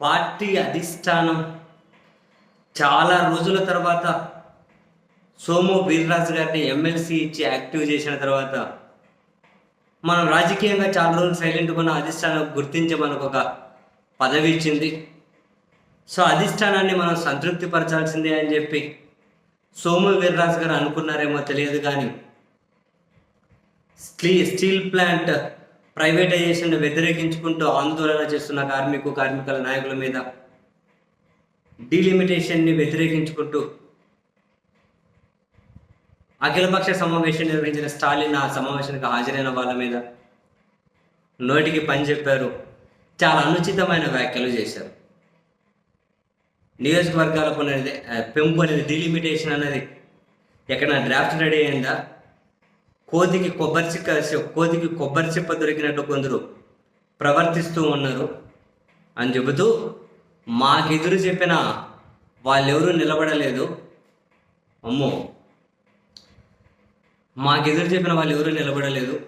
Party అధిష్టానం చాలా రోజుల తర్వాత సోము వీర్రాజు గారిని ఎమ్మెల్సీ ఇచ్చి యాక్టివ్ చేసిన తర్వాత మనం రాజకీయంగా చాలా రోజులు సైలెంట్గా ఉన్న అధిష్టానం గుర్తించి మనకు ఒక పదవి ఇచ్చింది. సో అధిష్టానాన్ని మనం సంతృప్తి పరచాల్సిందే అని చెప్పి సోము వీర్రాజు గారు అనుకున్నారేమో తెలియదు కానీ స్టీ స్టీల్ ప్లాంట్ ప్రైవేటైజేషన్ వ్యతిరేకించుకుంటూ ఆందోళన చేస్తున్న కార్మికు కార్మికుల నాయకుల మీద డీలిమిటేషన్ని వ్యతిరేకించుకుంటూ అఖిలపక్ష సమావేశం నిర్వహించిన స్టాలిన్ ఆ సమావేశానికి హాజరైన వాళ్ళ మీద నోటికి పని చెప్పారు. చాలా అనుచితమైన వ్యాఖ్యలు చేశారు. నియోజకవర్గాల అనేది పెంపు అనేది డీలిమిటేషన్ అనేది ఎక్కడ డ్రాఫ్ట్ రెడీ అయిందా? కోతికి కొబ్బరి చిక్క కోతికి కొబ్బరి చిప్ప దొరికినట్టు కొందరు ప్రవర్తిస్తూ ఉన్నారు. అని చెబుతూ మాకెదురు చెప్పిన వాళ్ళెవరూ నిలబడలేదు. అమ్మో మాకెదురు చెప్పిన వాళ్ళు ఎవరూ నిలబడలేదు.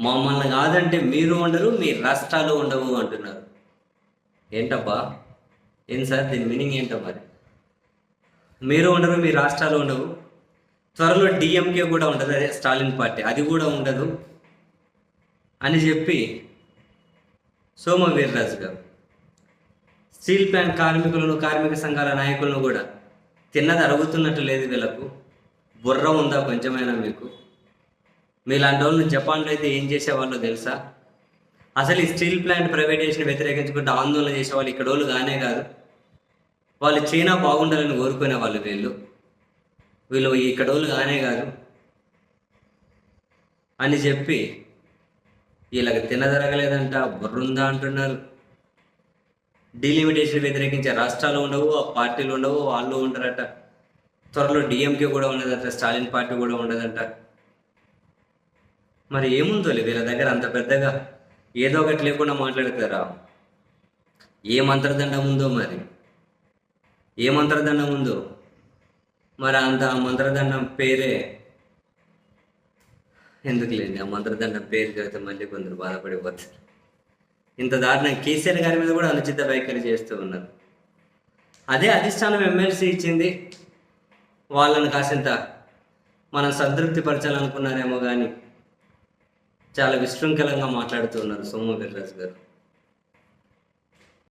మమ్మల్ని కాదంటే మీరు ఉండరు మీ రాష్ట్రాలు ఉండవు అంటున్నారు. ఏంటబ్బా? ఏం సార్? దీని మీనింగ్ ఏంటో మరి? మీరు ఉండరు మీ రాష్ట్రాలు ఉండవు. త్వరలో డిఎంకే కూడా ఉండదు అదే స్టాలిన్ పార్టీ అది కూడా ఉండదు అని చెప్పి సోమ వీర్రాజు గారు. స్టీల్ ప్లాంట్ కార్మికులను కార్మిక సంఘాల నాయకులను కూడా తిన్నది అరుగుతున్నట్టు లేదు వీళ్ళకు. బుర్ర ఉందా కొంచెమైనా మీకు? మీలాంటి వాళ్ళు జపాన్లో అయితే ఏం చేసేవాళ్ళో తెలుసా? అసలు ఈ స్టీల్ ప్లాంట్ ప్రైవేటైజేషన్ వ్యతిరేకించుకుంటూ ఆందోళన చేసేవాళ్ళు ఇక్కడ వాళ్ళు కానే కాదు. వాళ్ళు చైనా బాగుండాలని కోరుకునే వాళ్ళు వీళ్ళు. వీళ్ళు ఇక్కడ వాళ్ళు కానే కాదు. అని చెప్పి వీళ్ళకి తినదరగలేదంట బుర్రుందా అంటున్నారు. డీలిమిటేషన్ వ్యతిరేకించే రాష్ట్రాలు ఉండవు ఆ పార్టీలు ఉండవు వాళ్ళు ఉండరట. త్వరలో డిఎంకే కూడా ఉండదంట స్టాలిన్ పార్టీ కూడా ఉండదంట. మరి ఏముందో వీళ్ళ దగ్గర అంత పెద్దగా? ఏదో ఒకటి లేకుండా మాట్లాడతారా? ఏ మంత్రదండం ఉందో మరి? ఏ మంత్రదండం ఉందో? మరి అంత మంత్రదండం పేరే ఎందుకు లేండి? ఆ మంత్రదండం పేరు చదివితే మళ్ళీ కొందరు బాధపడిపోతారు. ఇంత దారుణం. కేసీఆర్ గారి మీద కూడా అనుచిత వైఖరి చేస్తూ ఉన్నారు. అదే అధిష్టానం ఎమ్మెల్సీ ఇచ్చింది. వాళ్ళని కాసింత మనం సంతృప్తి పరచాలనుకున్నారేమో కానీ చాలా విశృంఖలంగా మాట్లాడుతూ ఉన్నారు సోము వీర్రాజు గారు.